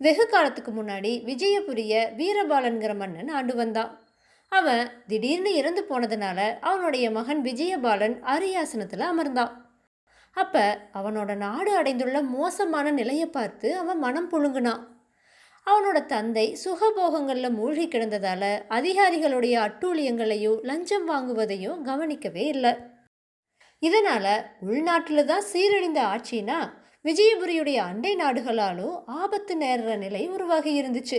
வெகு காலத்துக்கு முன்னாடி விஜயபுரிய வீரபாலன்கிற மன்னன் ஆண்டு வந்தான். அவன் திடீர்னு இறந்து போனதுனால அவனுடைய மகன் விஜயபாலன் அரியாசனத்தில் அமர்ந்தான். அப்ப அவனோட நாடு அடைந்துள்ள மோசமான நிலையை பார்த்து அவன் மனம் புழுங்குனான். அவனோட தந்தை சுகபோகங்களில் மூழ்கி கிடந்ததால அதிகாரிகளுடைய அட்டூழியங்களையும் லஞ்சம் வாங்குவதையும் கவனிக்கவே இல்லை. இதனால உள்நாட்டில் தான் சீரழிந்த ஆட்சினா விஜயபுரியுடைய அண்டை நாடுகளாலும் ஆபத்து நேர்ற நிலை உருவாகி இருந்துச்சு.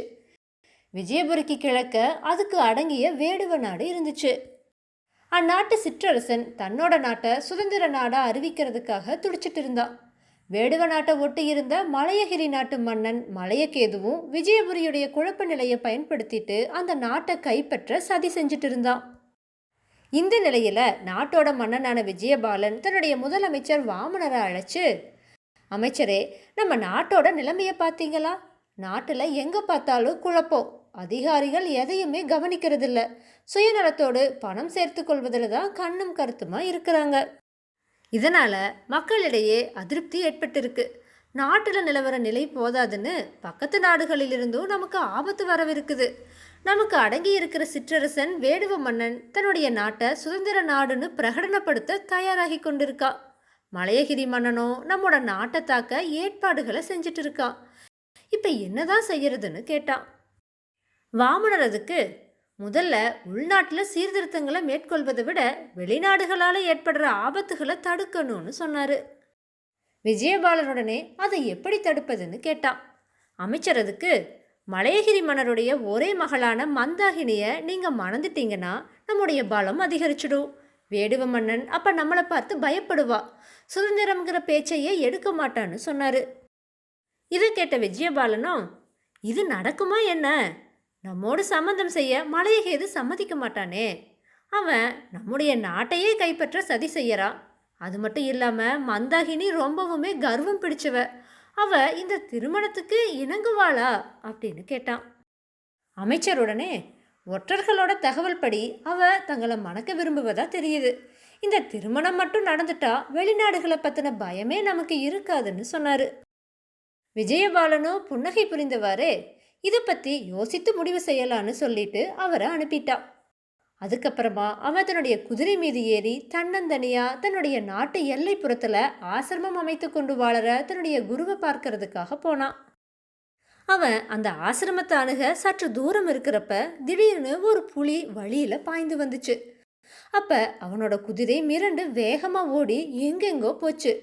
விஜயபுரிக்கு கிழக்க அதுக்கு அடங்கிய வேடுவ நாடு இருந்துச்சு. அந்நாட்டு சிற்றரசன் தன்னோட நாட்டை சுதந்திர நாடாக அறிவிக்கிறதுக்காக துடிச்சிட்டு இருந்தான். வேடுவ நாட்டை ஒட்டி இருந்த மலையகிரி நாட்டு மன்னன் மலையகேதுவும் விஜயபுரியுடைய குழப்ப நிலையை பயன்படுத்திட்டு அந்த நாட்டை கைப்பற்ற சதி செஞ்சுட்டு இருந்தான். இந்த நிலையில நாட்டோட மன்னனான விஜயபாலன் தன்னுடைய முதலமைச்சர் வாமனரை அழைச்சு அமைச்சரே நம்ம நாட்டோட நிலைமையை பார்த்தீங்களா? நாட்டில் எங்கே பார்த்தாலும் குழப்பம். அதிகாரிகள் எதையுமே கவனிக்கிறதில்ல. சுயநலத்தோடு பணம் சேர்த்து கொள்வதில் தான் கண்ணும் கருத்துமாக இருக்கிறாங்க. இதனால் மக்களிடையே அதிருப்தி ஏற்பட்டிருக்கு. நாட்டில் நிலவர நிலை போதாதுன்னு பக்கத்து நாடுகளிலிருந்தும் நமக்கு ஆபத்து வரவிருக்குது. நமக்கு அடங்கி இருக்கிற சிற்றரசன் வேடுவ மன்னன் தன்னுடைய நாட்டை சுதந்திர நாடுன்னு பிரகடனப்படுத்த தயாராகி கொண்டிருக்கா. மலையகிரி மன்னனோ நம்மோட நாட்டை தாக்க ஏற்பாடுகளை செஞ்சுட்டு இருக்கான் இப்போ என்னதான் செய்யறதுன்னு கேட்டான் வாமனர் அதுக்கு முதல்ல உள்நாட்டில் சீர்திருத்தங்களை மேற்கொள்வதை விட வெளிநாடுகளால் ஏற்படுற ஆபத்துகளை தடுக்கணும்னு சொன்னார். விஜயபாலனுடனே அதை எப்படி தடுப்பதுன்னு கேட்டான் அமைச்சர் அதுக்கு மலையகிரி மன்னருடைய ஒரே மகளான மந்தாகினியை நீங்கள் மணந்துட்டீங்கன்னா நம்முடைய பலம் அதிகரிச்சிடும். வேடுவ மன்னன் அப்போ நம்மளை பார்த்து பயப்படுவா. சுதந்திரம்ங்கிற பேச்சையே எடுக்க மாட்டான்னு சொன்னார். இதை கேட்ட விஜயபாலனும் இது நடக்குமா என்ன? நம்மோடு சம்மந்தம் செய்ய மலையகேது சம்மதிக்க மாட்டானே. அவன் நம்முடைய நாட்டையே கைப்பற்ற சதி செய்யறான் அது மட்டும் இல்லாமல் மந்தாகினி ரொம்பவுமே கர்வம் பிடிச்சவ. அவ இந்த திருமணத்துக்கு இணங்குவாளா? அப்படின்னு கேட்டான். அமைச்சருடனே ஒற்றர்களோட தகவல் படி அவ தங்களை மணக்க விரும்புவதா தெரியுது. இந்த திருமணம் மட்டும் நடந்துட்டா வெளிநாடுகளை பற்றின பயமே நமக்கு இருக்காதுன்னு சொன்னார். விஜயபாலனும் புன்னகை புரிந்தவாறே இதை பற்றி யோசித்து முடிவு செய்யலான்னு சொல்லிட்டு அவரை அனுப்பிட்டா. அதுக்கப்புறமா அவன் தன்னுடைய குதிரை மீது ஏறி தன்னந்தனியா தன்னுடைய நாட்டு எல்லைப்புறத்தில் ஆசிரமம் அமைத்து கொண்டு வாழற தன்னுடைய குருவை பார்க்கறதுக்காக போனான் அவன் அந்த ஆசிரமத்தை அணுக சற்று தூரம் இருக்கிறப்ப திடீர்னு ஒரு புலி வழியில் பாய்ந்து வந்துச்சு. அப்ப அவனோட குதிரை மிரண்டு வேகமாக ஓடி எங்கெங்கோ போச்சு.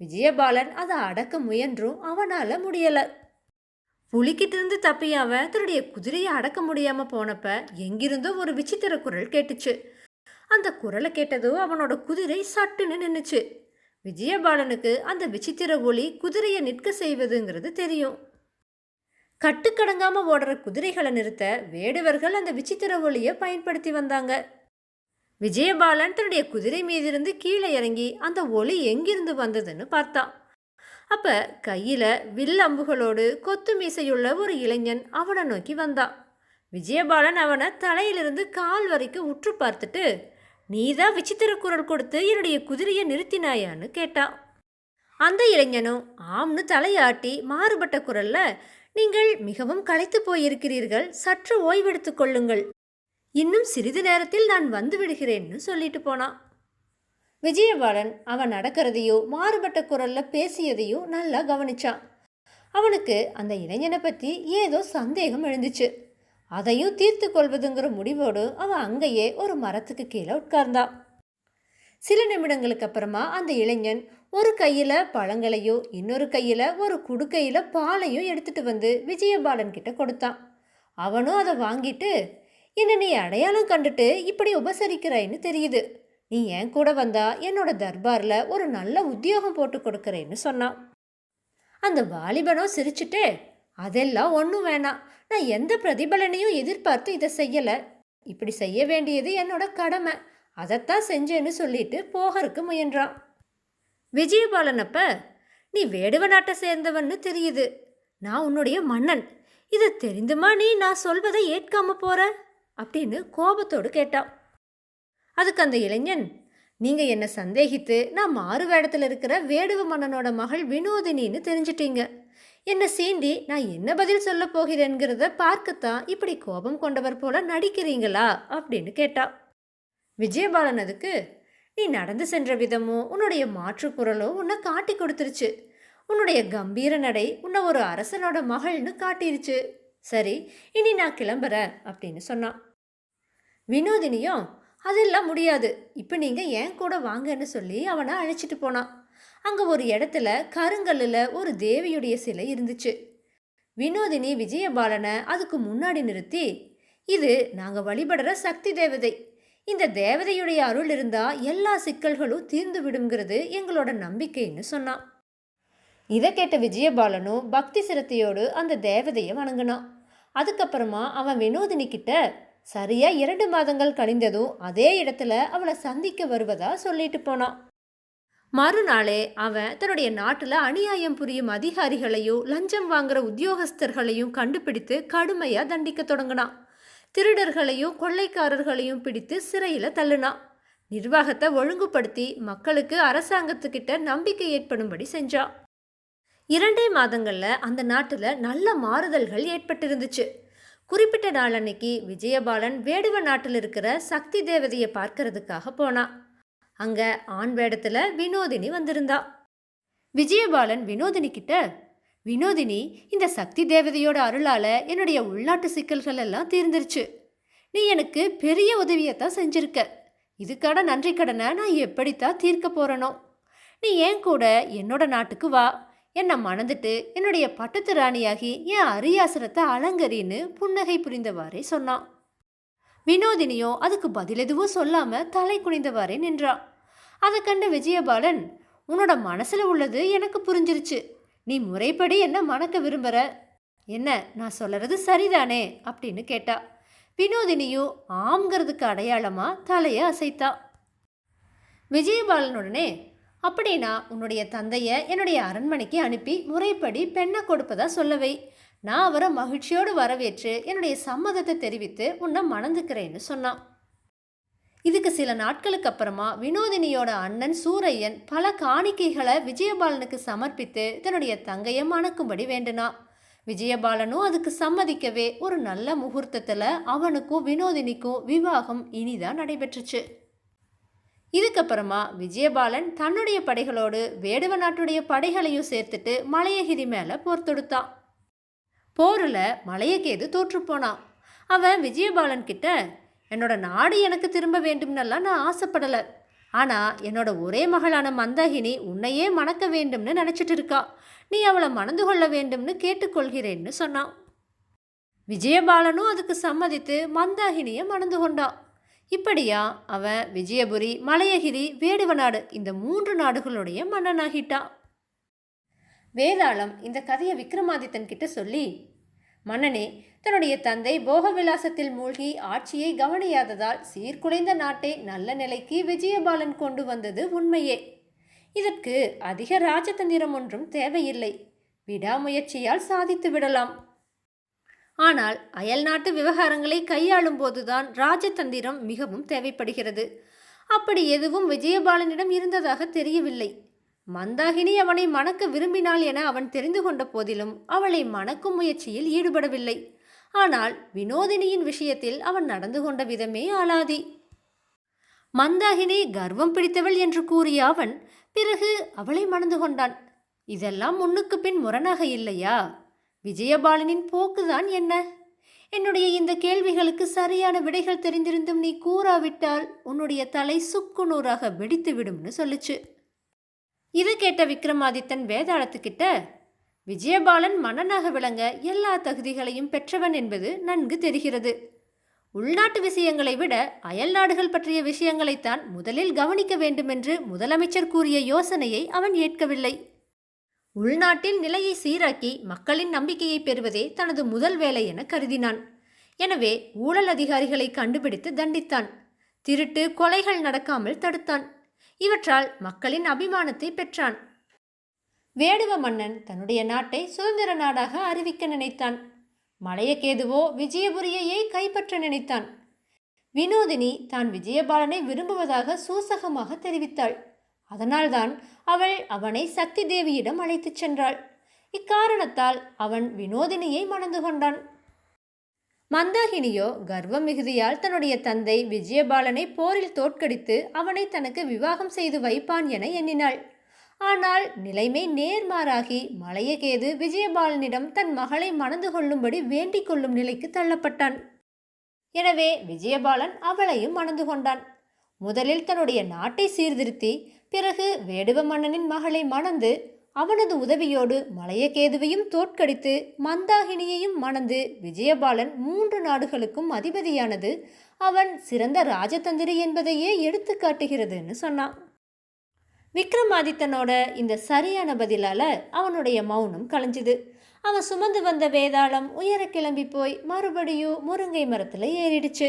விஜயபாலன் அதை அடக்க முயன்றும் அவனால் முடியலை. புலிக்கிட்ட இருந்து தப்பிய அவன் தன்னுடைய குதிரையை அடக்க முடியாம போனப்ப எங்கிருந்தோ ஒரு விசித்திர குரல் கேட்டுச்சு. அந்த குரலை கேட்டதும் அவனோட குதிரை சட்டுன்னு நின்றுச்சு விஜயபாலனுக்கு அந்த விசித்திர ஒளி குதிரையை நிற்க செய்வதுங்கிறது தெரியும். கட்டுக்கடங்காம ஓடுற குதிரைகளை நிறுத்த வேடுவர்கள் அந்த விசித்திர ஒளியை பயன்படுத்தி வந்தாங்க. விஜயபாலன் தன்னுடைய குதிரை மீதிருந்து கீழே இறங்கி அந்த ஒளி எங்கிருந்து வந்ததுன்னு பார்த்தான். அப்ப கையில வில் அம்புகளோடு கொத்து மீசையுள்ள ஒரு இளைஞன் அவனை நோக்கி வந்தான். விஜயபாலன் அவனை தலையிலிருந்து கால் வரைக்கும் உற்று பார்த்துட்டு நீதான் விசித்திர குரல் கொடுத்து என்னுடைய குதிரையை நிறுத்தினாயான்னு கேட்டான். அந்த இளைஞனும் ஆம்னு தலையாட்டி மாறுபட்ட குரல்ல நீங்கள் மிகவும் களைத்து போயிருக்கிறீர்கள். சற்று ஓய்வெடுத்துக் கொள்ளுங்கள். இன்னும் சிறிது நேரத்தில் நான் வந்து விடுகிறேன்னு சொல்லிட்டு போனான். விஜயபாலன் அவன் நடக்கிறதையோ மாறுபட்ட குரல்ல பேசியதையோ நல்லா கவனிச்சான். அவனுக்கு அந்த இளைஞனை பற்றி ஏதோ சந்தேகம் எழுந்துச்சு. அதையும் தீர்த்து கொள்வதுங்கிற முடிவோடு அவன் அங்கேயே ஒரு மரத்துக்கு கீழே உட்கார்ந்தான். சில நிமிடங்களுக்கு அப்புறமா அந்த இளைஞன் ஒரு கையில் பழங்களையும் இன்னொரு கையில் ஒரு குடுக்கையில் பாலையும் எடுத்துட்டு வந்து விஜயபாலன் கிட்ட கொடுத்தான். அவனும் அதை வாங்கிட்டு என்னை நீ அடையாளம் கண்டுட்டு இப்படி உபசரிக்கிறாய்ன்னு தெரியுது. நீ என் கூட வந்தா என்னோட தர்பாரில் ஒரு நல்ல உத்தியோகம் போட்டு கொடுக்குறேன்னு சொன்னான். அந்த வாலிபனும் சிரிச்சுட்டே அதெல்லாம் ஒன்றும் வேணாம். நான் எந்த பிரதிபலனையும் எதிர்பார்த்து இதை செய்யலை. இப்படி செய்ய வேண்டியது என்னோட கடமை. அதைத்தான் செஞ்சேன்னு சொல்லிட்டு போகறதுக்கு முயன்றான். விஜயபாலன் நீ வேடுவ நாட்டை சேர்ந்தவன்னு தெரியுது. நான் உன்னுடைய மன்னன். இதை தெரிந்துமா நீ நான் சொல்வதை ஏற்காம போற? அப்படின்னு கோபத்தோடு கேட்டான். அதுக்கு அந்த இளைஞன் நீங்க என்னை சந்தேகித்து நான் மாறு வேடத்தில் இருக்கிற வேடுவ மன்னனோட மகள் வினோதினின்னு தெரிஞ்சிட்டீங்க. என்னை சீண்டி நான் என்ன பதில் சொல்ல போகிறேங்கிறத பார்க்கத்தான் இப்படி கோபம் கொண்டவர் போல நடிக்கிறீங்களா? அப்படின்னு கேட்டா விஜயபாலன் அதுக்கு நீ நடந்து சென்ற விதமோ உன்னுடைய மாற்றுக்குரலோ உன்னை காட்டி கொடுத்துருச்சு. உன்னுடைய கம்பீர நடை உன்னை ஒரு அரசனோட மகள்னு காட்டிருச்சு. சரி இனி நான் கிளம்புறேன் அப்படின்னு சொன்னான். வினோதினியும் அதெல்லாம் முடியாது. இப்போ நீங்கள் ஏன் கூட வாங்கன்னு சொல்லி அவனை அழைச்சிட்டு போனான். அங்கே ஒரு இடத்துல கருங்கல்லில் ஒரு தேவியுடைய சிலை இருந்துச்சு. வினோதினி விஜயபாலனை அதுக்கு முன்னாடி நிறுத்தி இது நாங்கள் வழிபடுற சக்தி தேவதை. இந்த தேவதையுடைய அருள் இருந்தால் எல்லா சிக்கல்களும் தீர்ந்து விடுங்கிறது எங்களோட நம்பிக்கைன்னு சொன்னான். இதை கேட்ட விஜயபாலனும் பக்தி சிரத்தையோடு அந்த தேவதையை வணங்கினான். அதுக்கப்புறமா அவன் வினோதினி கிட்ட சரியா இரண்டு மாதங்கள் கழிந்ததும் அதே இடத்துல அவளை சந்திக்க வருவதா சொல்லிட்டு போனான். மறுநாளே அவன் தன்னுடைய நாட்டில் அநியாயம் புரியும் அதிகாரிகளையும் லஞ்சம் வாங்குற உத்தியோகஸ்தர்களையும் கண்டுபிடித்து கடுமையாக தண்டிக்க தொடங்கினான். திருடர்களையும் கொள்ளைக்காரர்களையும் பிடித்து சிறையில் தள்ளுனான் நிர்வாகத்தை ஒழுங்குபடுத்தி மக்களுக்கு அரசாங்கத்துக்கிட்ட நம்பிக்கை ஏற்படும்படி செஞ்சான் இரண்டே மாதங்களில் அந்த நாட்டில் நல்ல மாறுதல்கள் ஏற்பட்டிருந்துச்சு. குறிப்பிட்ட நாள் அன்னைக்கு விஜயபாலன் வேடுவ நாட்டில் இருக்கிற சக்தி தேவதையை பார்க்கறதுக்காக போனான் அங்கே ஆண் வேடத்தில் வினோதினி வந்திருந்தா. விஜயபாலன் வினோதினி கிட்ட வினோதினி இந்த சக்தி தேவதையோட அருளால் என்னுடைய உள்நாட்டு சிக்கல்கள் எல்லாம் தீர்ந்துருச்சு. நீ எனக்கு பெரிய உதவியத்தான் செஞ்சுருக்க. இதுக்கான நன்றி கடனை நான் எப்படித்தான் தீர்க்க போகிறனோ நீ ஏன் கூட என்னோட நாட்டுக்கு வா. என்னை மணந்துட்டு என்னுடைய பட்டத்து ராணியாகி என் அரியாசனத்தை அலங்கரின்னு புன்னகை புரிந்தவாறே சொன்னான். வினோதினியோ அதுக்கு பதில் எதுவும் சொல்லாம தலை குனிந்தவாறே நின்றான். அதை கண்ட விஜயபாலன் உன்னோட மனசில் உள்ளது எனக்கு புரிஞ்சிருச்சு. நீ முறைப்படி என்ன மணக்க விரும்புகிற என்ன நான் சொல்கிறது சரிதானே? அப்படின்னு கேட்டா. வினோதினியும் ஆம்ங்கிறதுக்கு அடையாளமாக தலையை அசைத்தா. விஜயபாலனுடனே அப்படின்னா உன்னுடைய தந்தையை என்னுடைய அரண்மனைக்கு அனுப்பி முறைப்படி பெண்ணை கொடுப்பதா சொல்லவை. நான் அவரை மகிழ்ச்சியோடு வரவேற்று என்னுடைய சம்மதத்தை தெரிவித்து உன்னை மணந்துக்கிறேன்னு சொன்னான். இதுக்கு சில நாட்களுக்கு அப்புறமா வினோதினியோட அண்ணன் சூரையன் பல காணிக்கைகளை விஜயபாலனுக்கு சமர்ப்பித்து தன்னுடைய தங்கையை மணக்கும்படி வேண்டுனான் விஜயபாலனும் அதுக்கு சம்மதிக்கவே ஒரு நல்ல முகூர்த்தத்தில் அவனுக்கும் வினோதினிக்கும் விவாகம் இனிதான் நடைபெற்றுச்சு. இதுக்கப்புறமா விஜயபாலன் தன்னுடைய படைகளோடு வேடுவ நாட்டுடைய படைகளையும் சேர்த்துட்டு மலையகிரி மேலே போர் தொடுத்தான். போரில் மலையகேது தோற்றுப்போனான் அவன் விஜயபாலன் கிட்ட என்னோட நாடு எனக்கு திரும்ப வேண்டும்னெல்லாம் நான் ஆசைப்படலை. ஆனால் என்னோட ஒரே மகளான மந்தாகினி உன்னையே மணக்க வேண்டும்னு நினச்சிட்டு இருக்கா. நீ அவளை மணந்து கொள்ள வேண்டும்னு கேட்டுக்கொள்கிறேன்னு சொன்னான் விஜயபாலனும் அதுக்கு சம்மதித்து மந்தாகினியை மணந்து கொண்டான் இப்படியா அவன் விஜயபுரி மலையகிரி வேடுவநாடு இந்த மூன்று நாடுகளுடைய மன்னனாகிட்டான் வேதாளம் இந்த கதையை விக்ரமாதித்தன் கிட்ட சொல்லி மன்னனே தன்னுடைய தந்தை போகவிலாசத்தில் மூழ்கி ஆட்சியை கவனியாததால் சீர்குலைந்த நாட்டை நல்ல நிலைக்கு விஜயபாலன் கொண்டு வந்தது உண்மையே. இதற்கு அதிக ராஜதந்திரம் ஒன்றும் தேவையில்லை. விடாமுயற்சியால் சாதித்து விடலாம். ஆனால் அயல் நாட்டு விவகாரங்களை கையாளும் போதுதான் ராஜதந்திரம் மிகவும் தேவைப்படுகிறது. அப்படி எதுவும் விஜயபாலனிடம் இருந்ததாக தெரியவில்லை. மந்தாகினி அவனை மணக்க விரும்பினாள் என அவன் தெரிந்து கொண்ட போதிலும் அவளை மணக்கும் முயற்சியில் ஈடுபடவில்லை. ஆனால் வினோதினியின் விஷயத்தில் அவன் நடந்து கொண்ட விதமே ஆளாதி. மந்தாகினி கர்வம் பிடித்தவள் என்று கூறிய அவன் பிறகு அவளை மணந்து கொண்டான். இதெல்லாம் முன்னுக்கு பின் முரணாக இல்லையா? விஜயபாலனின் போக்குதான் என்ன? என்னுடைய இந்த கேள்விகளுக்கு சரியான விடைகள் தெரிந்திருந்தும் நீ கூறாவிட்டால் உன்னுடைய தலை சுக்கு நூறாக வெடித்து விடும்னு சொல்லுச்சு. இதை கேட்ட விக்ரமாதித்தன் வேதாளத்துக்கிட்ட விஜயபாலன் மன்னனாக விளங்க எல்லா தகுதிகளையும் பெற்றவன் என்பது நன்கு தெரிகிறது. உள்நாட்டு விஷயங்களை விட அயல் நாடுகள் பற்றிய விஷயங்களைத்தான் முதலில் கவனிக்க வேண்டுமென்று முதலமைச்சர் கூறிய யோசனையை அவன் ஏற்கவில்லை. உள்நாட்டில் நிலையை சீராக்கி மக்களின் நம்பிக்கையை பெறுவதே தனது முதல் வேலை என கருதினான். எனவே ஊழல் அதிகாரிகளை கண்டுபிடித்து தண்டித்தான். திருட்டு கொலைகள் நடக்காமல் தடுத்தான். இவற்றால் மக்களின் அபிமானத்தை பெற்றான். வேடுவ மன்னன் தன்னுடைய நாட்டை சுதந்திர நாடாக அறிவிக்க நினைத்தான். மலையகேதுவோ விஜயபுரியையே கைப்பற்ற நினைத்தான். வினோதினி தான் விஜயபாலனை விரும்புவதாக சூசகமாக தெரிவித்தாள். அதனால்தான் அவள் அவனை சக்தி தேவியிடம் அழைத்துச் சென்றாள். இக்காரணத்தால் அவன் வினோதினியை மணந்து கொண்டான். மந்தாகினியோ கர்வம் மிகுதியால் தன்னுடைய தந்தை விஜயபாலனை போரில் தோற்கடித்து அவனை தனக்கு விவாகம் செய்து வைப்பான் என எண்ணினாள். ஆனால் நிலைமை நேர்மாறாகி மலையகேது விஜயபாலனிடம் தன் மகளை மணந்து கொள்ளும்படி வேண்டிக் கொள்ளும் நிலைக்கு தள்ளப்பட்டான். எனவே விஜயபாலன் அவளையும் மணந்து கொண்டான். முதலில் தன்னுடைய நாட்டை சீர்திருத்தி பிறகு வேடுவ மன்னனின் மகளை மணந்து அவனது உதவியோடு மலையகேதுவையும் தோற்கடித்து மந்தாகினியையும் மணந்து விஜயபாலன் மூன்று நாடுகளுக்கும் அதிபதியானது அவன் சிறந்த ராஜதந்திரி என்பதையே எடுத்து காட்டுகிறதுன்னு சொன்னான். விக்ரமாதித்தனோட இந்த சரியான பதிலால அவனுடைய மௌனம் கலைஞ்சுது. அவன் சுமந்து வந்த வேதாளம் உயர கிளம்பி போய் மறுபடியும் முருங்கை மரத்தில் ஏறிடுச்சு.